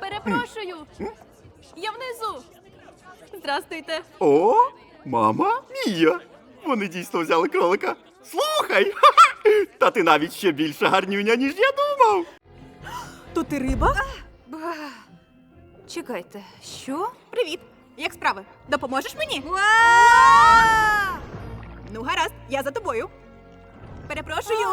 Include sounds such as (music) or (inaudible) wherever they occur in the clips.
Перепрошую. Я внизу. Здрастуйте. О, мама Мія. Вони дійсно взяли кролика. Слухай! (laughs) Та ти навіть ще більше гарнюня, ніж я думав. То ти риба? Чекайте, що? Привіт! Як справи? Допоможеш мені? Ну, гаразд, я за тобою. Перепрошую.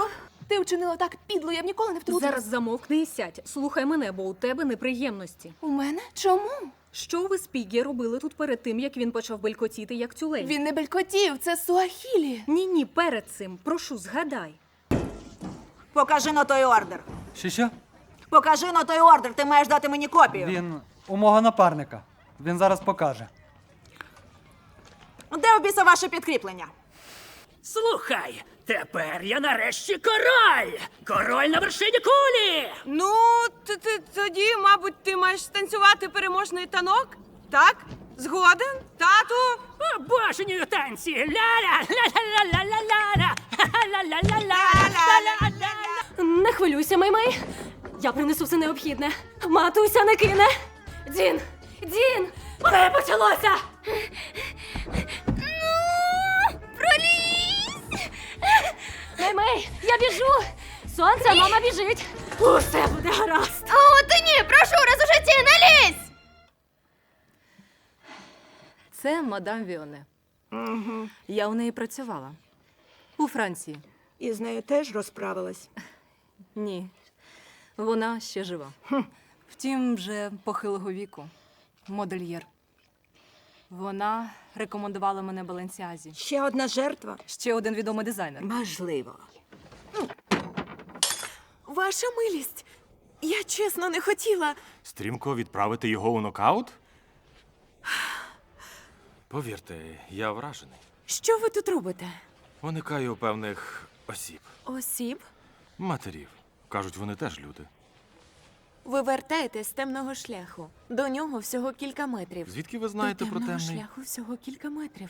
Ти вчинила так підло, я б ніколи не втрутилась. Зараз замовкни і сядь. Слухай мене, бо у тебе неприємності. У мене? Чому? Що ви з Пігі робили тут перед тим, як він почав белькотіти, як тюлень? Він не белькотів, це суахілі. Ні, ні, перед цим. Прошу, згадай. Покажи на той ордер. Що що? Покажи на той ордер, ти маєш дати мені копію. Він у мого напарника. Він зараз покаже. Де у біса ваше підкріплення? Слухай, тепер я нарешті король! Король на вершині кулі! Ну, т- т- тоді, мабуть, ти маєш станцювати переможний танок? Так? Згоден? Тату? Обожнюю танці! Ля-ля, ля-ля-ля-ля-ля-ля! Ля-ля-ля-ля-ля-ля-ля! Не хвилюйся, Маймей. Я принесу все необхідне. Матуся не кине. Дін! Дін! Усе почалося! Маймей, я біжу! Сонце, мама біжить! Усе буде гаразд! О, ти ні, прошу, раз у житті, не лізь! Це мадам Віоне. Я у неї працювала. У Франції. І з нею теж розправилась. Ні. Вона ще жива. Втім, вже похилого віку. Модельєр. Вона рекомендувала мене Баленсіазі. Ще одна жертва? Ще один відомий дизайнер. Можливо. Ваша милість. Я чесно не хотіла. Стрімко відправити його у нокаут? Повірте, я вражений. Що ви тут робите? Уникаю певних осіб, Осіб? матерів. Кажуть, вони теж люди. Ви вертаєтесь з темного шляху. До нього всього кілька метрів. Звідки ви знаєте До про темного темний? шляху всього кілька метрів.